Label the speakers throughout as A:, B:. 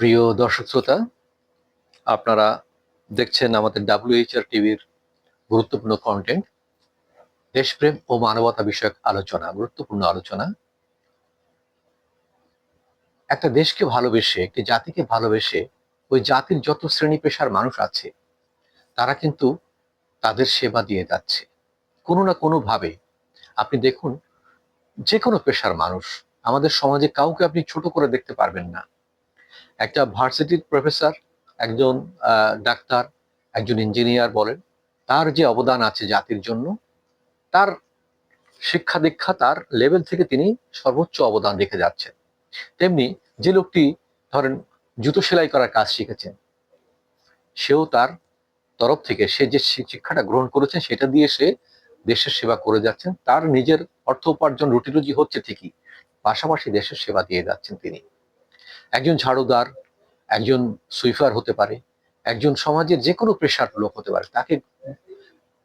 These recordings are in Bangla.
A: প্রিয় দর্শক শ্রোতা, আপনারা দেখছেন আমাদের ডাব্লিউএইচআর টিভির গুরুত্বপূর্ণ কন্টেন্ট দেশপ্রেম ও মানবতা বিষয়ক আলোচনা, গুরুত্বপূর্ণ আলোচনা। একটা দেশকে ভালোবেসে, একটি জাতিকে ভালোবেসে, ওই জাতির যত শ্রেণি পেশার মানুষ আছে, তারা কিন্তু তাদের সেবা দিয়ে যাচ্ছে। কোনো না কোনো ভাবে আপনি দেখুন যে কোনো পেশার মানুষ, আমাদের সমাজে কাউকে আপনি ছোট করে দেখতে পারবেন না। একটা ভার্সিটির প্রফেসর, একজন ডাক্তার, একজন ইঞ্জিনিয়ার বলেন। তার যে অবদান আছে জাতির জন্য, তার শিক্ষা দীক্ষা তার লেভেল থেকে তিনি সর্বোচ্চ অবদান রেখে যাচ্ছেন। তেমনি যে লোকটি ধরেন জুতো সেলাই করার কাজ শিখেছেন, সেও তার তরফ থেকে সে যে শিক্ষাটা গ্রহণ করেছেন, সেটা দিয়ে সে দেশের সেবা করে যাচ্ছেন। তার নিজের অর্থ উপার্জন রুটি রুজি হচ্ছে ঠিকই, পাশাপাশি দেশের সেবা দিয়ে যাচ্ছেন তিনি। একজন ঝাড়ুদার, একজন সুইফার হতে পারে, একজন সমাজের যে কোনো পেশার লোক হতে পারে, তাকে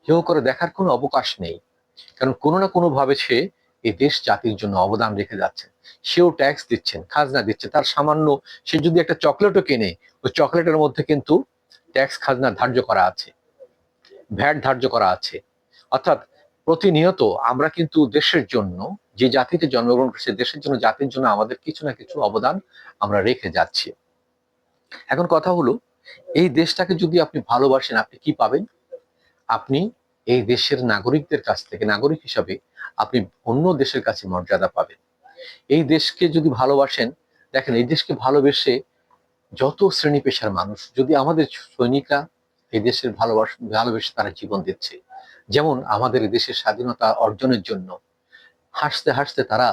A: হেয় করে দেখার কোনো অবকাশ নেই। কারণ কোনো না কোনো ভাবে সে এই দেশ জাতির জন্য অবদান রেখে যাচ্ছে। সেও ট্যাক্স দিচ্ছেন, খাজনা দিচ্ছে, তার সামান্য সে যদি একটা চকলেটও কেনে, ওই চকলেটের মধ্যে কিন্তু ট্যাক্স খাজনা ধার্য করা আছে ভ্যাট ধার্য করা আছে। অর্থাৎ প্রতিনিয়ত আমরা কিন্তু দেশের জন্য যে জাতিতে জন্মগ্রহণ করছে, দেশের জন্য, জাতির জন্য আমাদের কিছু না কিছু অবদান আমরা রেখে যাচ্ছি। এখন কথা হলো, এই দেশটাকে যদি আপনি ভালোবাসেন, আপনি কি পাবেন? আপনি এই দেশের নাগরিকদের কাছ থেকে, নাগরিক হিসাবে আপনি অন্য দেশের কাছে মর্যাদা পাবেন। এই দেশকে যদি ভালোবাসেন, দেখেন এই দেশকে ভালোবেসে যত শ্রেণি পেশার মানুষ, যদি আমাদের সৈনিকরা এই দেশের ভালোবাস, ভালোবেসে তারা জীবন দিচ্ছে, যেমন আমাদের দেশের স্বাধীনতা অর্জনের জন্য হাসতে হাসতে তারা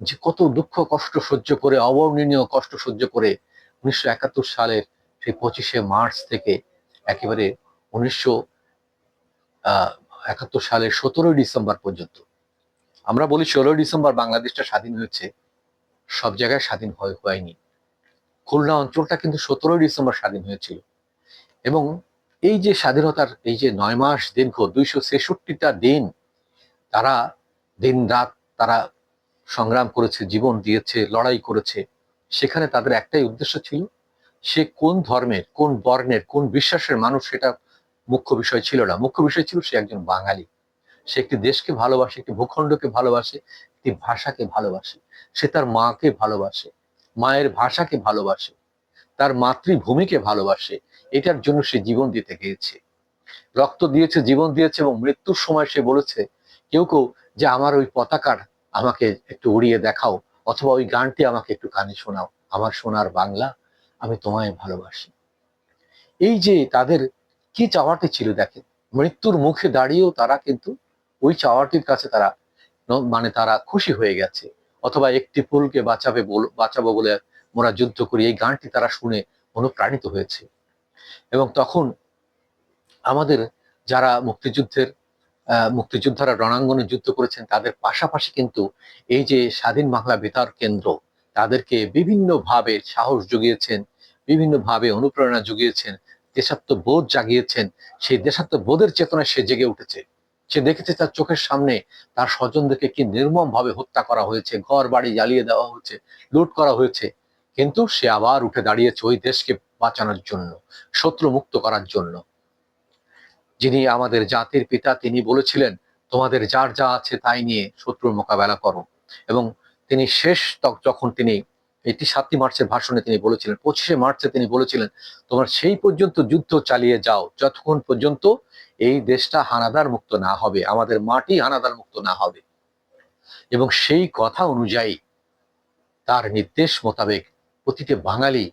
A: যে কত দুঃখ কষ্ট সহ্য করে, অবর্ণনীয় কষ্ট সহ্য করে উনিশশো একাত্তর সালের সেই পঁচিশে মার্চ থেকে একেবারে উনিশশো একাত্তর সালের সতেরোই ডিসেম্বর পর্যন্ত। আমরা বলি ষোলোই ডিসেম্বর বাংলাদেশটা স্বাধীন হয়েছে, সব জায়গায় স্বাধীন হয়ে, হয়নি। খুলনা অঞ্চলটা কিন্তু সতেরোই ডিসেম্বর স্বাধীন হয়েছিল। এবং এই যে স্বাধীনতার এই যে নয় মাস দীর্ঘ, দুইশো ছেষট্টিটা দিন তারা দিন রাত তারা সংগ্রাম করেছে, জীবন দিয়েছে, লড়াই করেছে। সেখানে তাদের একটাই উদ্দেশ্য ছিল, সে কোন ধর্মের, কোন বর্ণের, কোন বিশ্বাসের মানুষ সেটা মুখ্য বিষয় ছিল না। মুখ্য বিষয় ছিল সে একজন বাঙালি। সে একটি দেশকে ভালোবাসে, একটি ভূখণ্ডকে ভালোবাসে, একটি ভাষাকে ভালোবাসে। সে তার মাকে ভালোবাসে, মায়ের ভাষাকে ভালোবাসে, তার মাতৃভূমিকে ভালোবাসে। এটার জন্য সে জীবন দিতে গিয়েছে। রক্ত দিয়েছে, জীবন দিয়েছে এবং মৃত্যুর সময় সে বলেছে, কেউ কেউ যে আমার ওই পতাকার আমাকে একটু উড়িয়ে দেখাও, অথবা ওই গানটি আমাকে একটু কানে শোনাও, আমার সোনার বাংলা আমি তোমায় ভালোবাসি। এই যে তাদের কি চাওয়াটি ছিল দেখেন, মৃত্যুর মুখে দাঁড়িয়েও তারা কিন্তু ওই চাওয়াটির কাছে তারা মানে তারা খুশি হয়ে গেছে। অথবা একটি ফুলকে বাঁচাবে বাঁচাবো বলে মোরা যুদ্ধ করি, এই গানটি তারা শুনে অনুপ্রাণিত হয়েছে। এবং তখন আমাদের যারা মুক্তিযুদ্ধের মুক্তিযোদ্ধারা রণাঙ্গনে যুদ্ধ করেছেন, তাদের পাশাপাশি কিন্তু এই যে স্বাধীন বাংলা বেতার কেন্দ্র, তাদেরকে বিভিন্নভাবে সাহস জুগিয়েছেন, বিভিন্নভাবে অনুপ্রেরণা জুগিয়েছেন, দেশাত্মবোধ জাগিয়েছেন, সেই দেশাত্মবোধের চেতনায় সে জেগে উঠেছে। সে দেখেছে তার চোখের সামনে তার স্বজনদেরকে কি নির্মম ভাবে হত্যা করা হয়েছে ঘর বাড়ি জ্বালিয়ে দেওয়া হয়েছে, লুট করা হয়েছে, কিন্তু সে আবার উঠে দাঁড়িয়েছে ওই দেশকে বাঁচানোর জন্য শত্রু মুক্ত করার জন্য। যিনি আমাদের জাতির পিতা, তিনি বলেছিলেন, তোমাদের যার যা আছে তাই নিয়ে শত্রুর মোকাবেলা করো। এবং তিনি শেষ তক- যখন তিনি এটি সাতই মার্চের ভাষণে তিনি বলেছিলেন, পঁচিশে মার্চে তিনি বলেছিলেন, তোমরা সেই পর্যন্ত যুদ্ধ চালিয়ে যাও, যতক্ষণ পর্যন্ত এই দেশটা হানাদার মুক্ত না হবে, আমাদের মাটি হানাদার মুক্ত না হবে। এবং সেই কথা অনুযায়ী তার নির্দেশ মোতাবেক প্রতিটি বাঙালি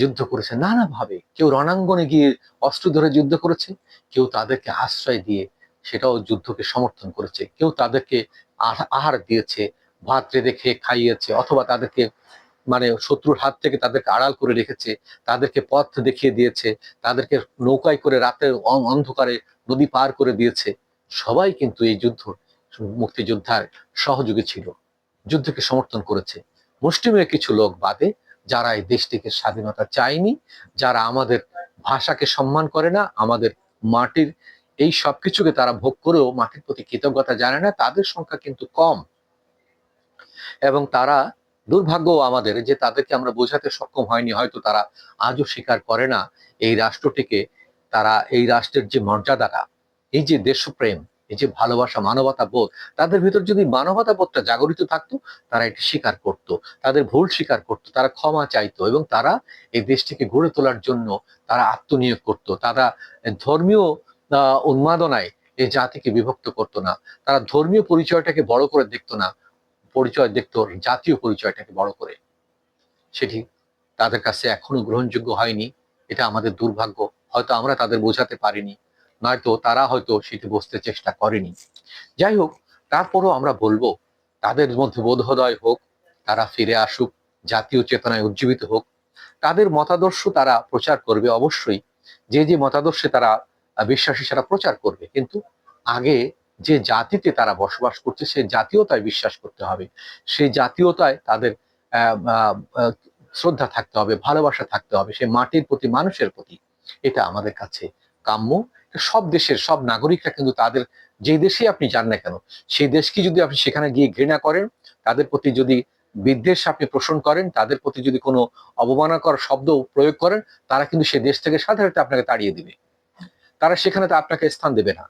A: যুদ্ধ করেছে নানাভাবে। কেউ রণাঙ্গনে গিয়ে অস্ত্র ধরে যুদ্ধ করেছে, কেউ তাদেরকে আশ্রয় দিয়ে সেটাও যুদ্ধকে সমর্থন করেছে, কেউ তাদেরকে আহার দিয়েছে, ভাত রেঁধে খেয়ে খাইয়েছে, অথবা তাদেরকে মানে শত্রুর হাত থেকে তাদেরকে আড়াল করে রেখেছে, তাদেরকে পথ দেখিয়ে দিয়েছে, তাদেরকে নৌকায় করে রাতে অন্ধকারে নদী পার করে দিয়েছে। সবাই কিন্তু এই যুদ্ধ, মুক্তিযোদ্ধার সহযোগী ছিল, যুদ্ধকে সমর্থন করেছে। মুষ্টিমেয় কিছু লোক বাদে যারা এই দেশটিকে স্বাধীনতা চায়নি, যারা আমাদের ভাষাকে সম্মান করে না, আমাদের মাটির এই সবকিছুকে তারা ভোগ করেও মাটির প্রতি কৃতজ্ঞতা জানে না, তাদের সংখ্যা কিন্তু কম। এবং তারা দুর্ভাগ্য আমাদের যে তাদেরকে আমরা বোঝাতে সক্ষম হয়নি, হয়তো তারা আজও স্বীকার করে না এই রাষ্ট্রটিকে, তারা এই রাষ্ট্রের যে মর্যাদাটা, এই যে দেশপ্রেম এই যে ভালোবাসা, মানবতা বোধ, তাদের ভিতর যদি মানবতা বোধটা জাগরিত থাকতো, তারা এটি স্বীকার করত, তাদের ভুল স্বীকার করত, তারা ক্ষমা চাইতো এবং তারা এই দেশটিকে গড়ে তোলার জন্য তারা আত্মনিয়োগ করত। তারা ধর্মীয় উন্মাদনায় এই জাতিকে বিভক্ত করতো না। তারা ধর্মীয় পরিচয়টাকে বড় করে দেখতো না, পরিচয় দেখতো, জাতীয় পরিচয়টাকে বড় করে। সেটি তাদের কাছে এখনও গ্রহণযোগ্য হয়নি, এটা আমাদের দুর্ভাগ্য, হয়তো আমরা তাদের বোঝাতে পারিনি। নয়তো তারা হয়তো সেটি বুঝতে চেষ্টা করেনি। যাই হোক, তারপরও আমরা বলব, তাদের মধ্যে বোধোদয় হোক, তারা ফিরে আসুক, জাতীয় চেতনায় উজ্জীবিত হোক। তাদের মতাদর্শ তারা প্রচার করবে অবশ্যই। যে যে মতাদর্শে তারা বিশ্বাসী সেটা প্রচার করবে। কিন্তু আগে যে জাতিতে তারা বসবাস করছে সেই জাতীয়তায় বিশ্বাস করতে হবে। সেই জাতীয়তায় তাদের শ্রদ্ধা থাকতে হবে, ভালোবাসা থাকতে হবে। সেই মাটির প্রতি, মানুষের প্রতি। এটা আমাদের কাছে কাম্য। সব দেশের সব নাগরিকরা কিন্তু তাদের, যে দেশে আপনি যান না কেন সেই দেশকে যদি আপনি সেখানে গিয়ে ঘৃণা করেন, তাদের প্রতি যদি বিদ্বেষ আপনি পোষণ করেন, তাদের প্রতি যদি কোনো অবমাননাকর শব্দ প্রয়োগ করেন, তারা কিন্তু সেই দেশ থেকে সাধারণত আপনাকে তাড়িয়ে দিবে। তারা সেখানে আপনাকে স্থান দেবে না।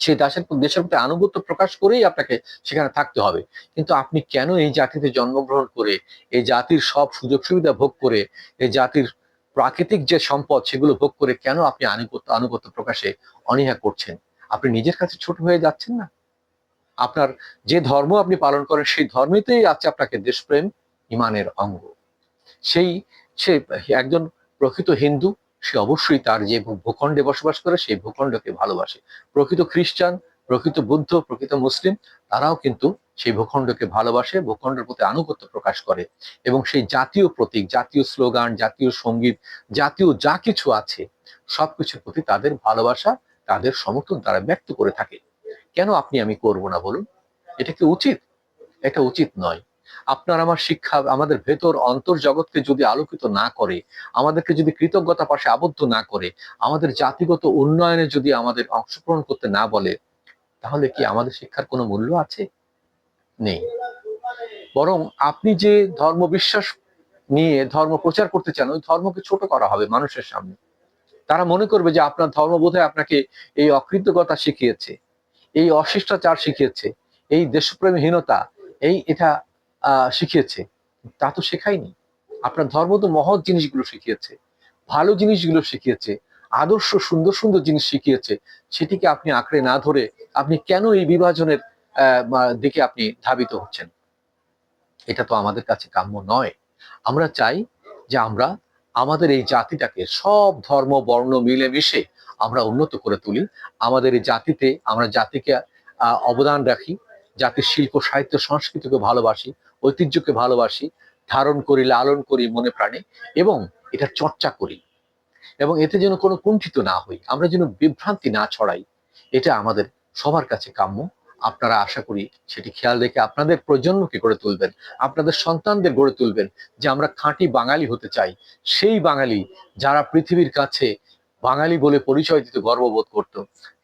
A: সেই দেশের দেশের প্রতি আনুগত্য প্রকাশ করেই আপনাকে সেখানে থাকতে হবে। কিন্তু আপনি কেন এই জাতিতে জন্মগ্রহণ করে, এই জাতির সব সুযোগ সুবিধা ভোগ করে, এই জাতির প্রাকৃতিক যে সম্পদ সেগুলো ভোগ করে কেন আপনি আনুগত্য আনুগত্য প্রকাশে অনীহা করছেন? আপনি নিজের কাছে ছোট হয়ে যাচ্ছেন না? আপনার যে ধর্ম আপনি পালন করেন, সেই ধর্মেতেই আছে আপনাকে দেশপ্রেম, ইমানের অঙ্গ। সেই, সে একজন প্রকৃত হিন্দু, সে অবশ্যই তার যে ভূখণ্ডে বসবাস করে, সেই ভূখণ্ডকে ভালোবাসে। প্রকৃত খ্রিস্টান, প্রকৃত বুদ্ধ, প্রকৃত মুসলিম, তারাও কিন্তু সেই ভূখণ্ডকে ভালোবাসে, ভূখণ্ডের প্রতি আনুগত্য প্রকাশ করে এবং সেই জাতীয় প্রতীক, জাতীয় স্লোগান, জাতীয় সংগীত, জাতীয় যা কিছু আছে, সবকিছুর প্রতি তাদের ভালোবাসা, তাদের সমর্থন তারা ব্যক্ত করে থাকে। কেন আপনি আমি করব না বলুন? এটা কি উচিত? এটা উচিত নয়। আপনার আমার শিক্ষা, আমাদের ভেতর অন্তর জগৎকে যদি আলোকিত না করে, আমাদেরকে যদি কৃতজ্ঞতা পাশে আবদ্ধ না করে, আমাদের জাতিগত উন্নয়নে যদি আমাদের অংশগ্রহণ করতে না বলে, তাহলে কি আমাদের শিক্ষার কোনো মূল্য আছে? নেই। বরং আপনি যে ধর্ম বিশ্বাস নিয়ে ধর্ম প্রচার করতে চান, ওই ধর্মকে ছোট করা হবে মানুষের সামনে। তারা মনে করবে যে আপনার ধর্ম বোধহয় আপনাকে এই অকৃতজ্ঞতা শিখিয়েছে, এই অশিষ্টাচার শিখিয়েছে, এই দেশপ্রেমহীনতা, এই এটা শিখিয়েছে। তা তো শেখায়নি। আপনার ধর্ম তো মহৎ জিনিসগুলো শিখিয়েছে, ভালো জিনিসগুলো শিখিয়েছে, আদর্শ সুন্দর সুন্দর জিনিস শিখিয়েছে। সেটিকে আপনি আঁকড়ে না ধরে আপনি কেন এই বিভাজনের দিকে আপনি ধাবিত হচ্ছেন। এটা তো আমাদের কাছে কাম্য নয়। আমরা চাই যে আমরা আমাদের এই জাতিটাকে সব ধর্ম, বর্ণ মিলেমিশে আমরা উন্নত করে তুলি। আমাদের এই জাতিতে, আমরা জাতিকে অবদান রাখি, জাতির শিল্প, সাহিত্য, সংস্কৃতিকে ভালোবাসি, ঐতিহ্যকে ভালোবাসি, ধারণ করি, লালন করি মনে প্রাণে এবং এটা চর্চা করি। এবং এতে যেন কোনো কুণ্ঠিত না হই, আমরা যেন বিভ্রান্তি না ছড়াই, এটা আমাদের সবার কাছে কাম্য। আপনারা আশা করি সেটি খেয়াল রেখে আপনাদের প্রজন্মকে গড়ে তুলবেন, আপনাদের সন্তানদের গড়ে তুলবেন যে আমরা খাঁটি বাঙালি হতে চাই। সেই বাঙালি যারা পৃথিবীর কাছে বাঙালি বলে পরিচয় দিতে গর্ববোধ করত,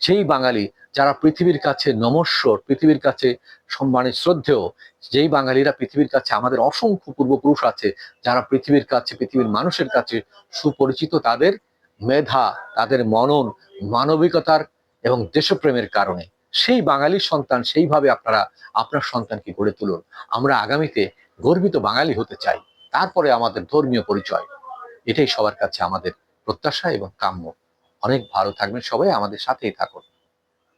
A: সেই বাঙালি যারা পৃথিবীর কাছে নমস্বর, পৃথিবীর কাছে সম্মানের শ্রদ্ধেয়, যেই বাঙালিরা পৃথিবীর কাছে আমাদের অসংখ্য পূর্বপুরুষ আছে, যারা পৃথিবীর কাছে, পৃথিবীর মানুষের কাছে সুপরিচিত তাদের মেধা, তাদের মনন, মানবিকতার এবং দেশপ্রেমের কারণে। সেই বাঙালির সন্তান সেইভাবে আপনারা, আপনার সন্তানকে গড়ে তুলুন। আমরা আগামীতে গর্বিত বাঙালি হতে চাই। তারপরে আমাদের ধর্মীয় পরিচয়, এটাই সবার কাছে আমাদের প্রত্যাশা এবং কাম্য। অনেক ভালো থাকবেন সবাই আমাদের সাথেই থাকুন।